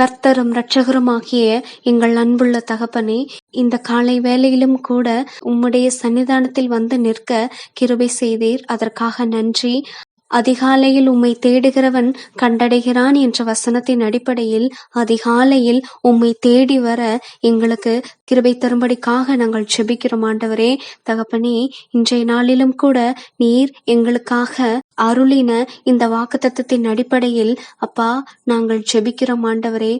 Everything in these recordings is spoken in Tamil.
கர்த்தரும் இரட்சகருமாகிய எங்கள் அன்புள்ள தகப்பனே இந்த காலை வேளையிலும் கூட உம்முடைய சன்னிதானத்தில் வந்து நிற்க கிருபை செய்தீர். அதற்காக நன்றி. அதிகாலையில் உம்மை தேடுகிறவன் கண்டடைகிறான் என்ற வசனத்தின் அடிப்படையில் அதிகாலையில் உம்மை தேடி வர எங்களுக்கு கிருபை தரும்படிக்காக நாங்கள் செபிக்கிறோம் ஆண்டவரே. தகப்பனே இன்றைய நாளிலும் கூட நீர் எங்களுக்காக அருளின இந்த வாக்குத்தத்தின் அடிப்படையில் அப்பா நாங்கள் செபிக்கிறோம் ஆண்டவரே.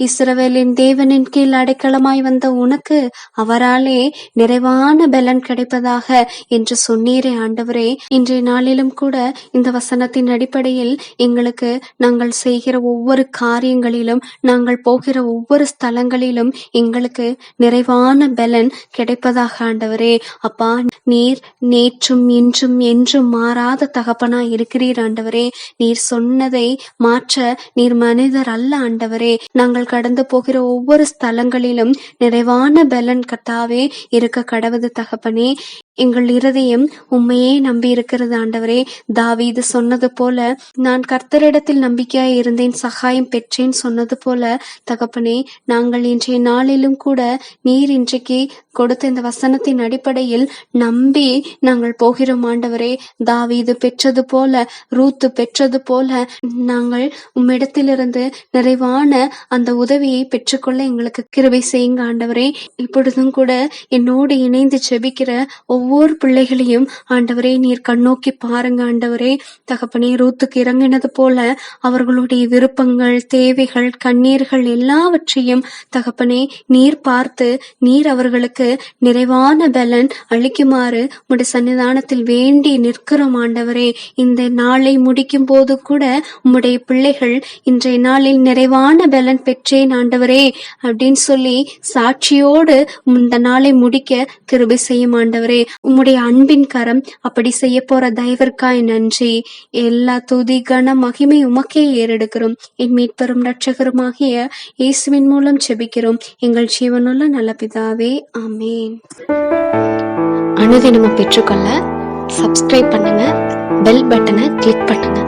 இஸ்ரவேலின் தேவனின் கீழ் அடைக்கலமாய் வந்த உனக்கு அவராலே நிறைவான பலன் கிடைப்பதாக என்று சொன்னீரே ஆண்டவரே. இன்றைய நாளிலும் கூட இந்த வசனத்தின் அடிப்படையில் எங்களுக்கு நாங்கள் செய்கிற ஒவ்வொரு காரியங்களிலும் நாங்கள் போகிற ஒவ்வொரு ஸ்தலங்களிலும் எங்களுக்கு நிறைவான பலன் கிடைப்பதாக ஆண்டவரே. அப்பா நீர் நேற்றும் இன்றும் என்றும் மாறாத தகப்பனா இருக்கிறீர் ஆண்டவரே. நீர் சொன்னதை மாற்ற நீர் மனிதர் அல்ல ஆண்டவரே. நாங்கள் கடந்து போகிற ஒவ்வொரு ஸ்தலங்களிலும் நிறைவான பலன் கத்தாவே இருக்க கடவுது தகப்பனே. எங்கள் இருதயம் உண்மையே நம்பி இருக்கிறது ஆண்டவரே. தாவீது சொன்னது போல நான் கர்த்தரிடத்தில் நம்பிக்கையாய் இருந்தேன் சகாயம் பெற்றேன் சொன்னது போல தகப்பனே நாங்கள் இன்றைய நாளிலும் கூட நீர் இன்றைக்கு கொடுத்த இந்த வசனத்தின் அடிப்படையில் நம்பி நாங்கள் போகிறோம் ஆண்டவரே. தாவீது பெற்றது போல ரூத்து பெற்றது போல நாங்கள் உம்மிடத்திலிருந்து நிறைவான அந்த உதவியை பெற்றுக்கொள்ள எங்களுக்கு கிருவை செய்யுங்க ஆண்டவரே. இப்பொழுதும் கூட என்னோடு இணைந்து செபிக்கிற ஒவ்வொரு பிள்ளைகளையும் ஆண்டவரே நீர் கண்ணோக்கி பாருங்க ஆண்டவரே. தகப்பனே ரூத்துக்கு இறங்கினது போல அவர்களுடைய விருப்பங்கள் தேவைகள் கண்ணீர்கள் எல்லாவற்றையும் தகப்பனே நீர் பார்த்து நீர் அவர்களுக்கு நிறைவான பலன் அளிக்குமாறு உடைய சன்னிதானத்தில் வேண்டி நிற்கிறோம் ஆண்டவரே. இந்த நாளை முடிக்கும் போது கூட உம்முடைய பிள்ளைகள் இன்றைய நாளில் நிறைவான பலன் பெற்றேன் ஆண்டவரே அப்படின்னு சொல்லி சாட்சியோடு இந்த நாளை முடிக்க கிருபை செய்யும் ஆண்டவரே. உம்முடைய அன்பின் கரம் அப்படி செய்ய போற தயவிற்காய் நன்றி. எல்லா துதி கன மகிமை உமக்கே ஏறெடுக்கிறோம். என் மீட்பெரும் ரட்சகருமாகிய இயேசுவின் மூலம் செபிக்கிறோம். எங்கள் ஜீவனுள்ள நல்ல பிதாவே ஆமேன். அனுதினமும் பெற்றுக்கொள்ள சப்ஸ்கிரைப் பண்ணுங்க பெல் பட்டனை கிளிக் பண்ணுங்க.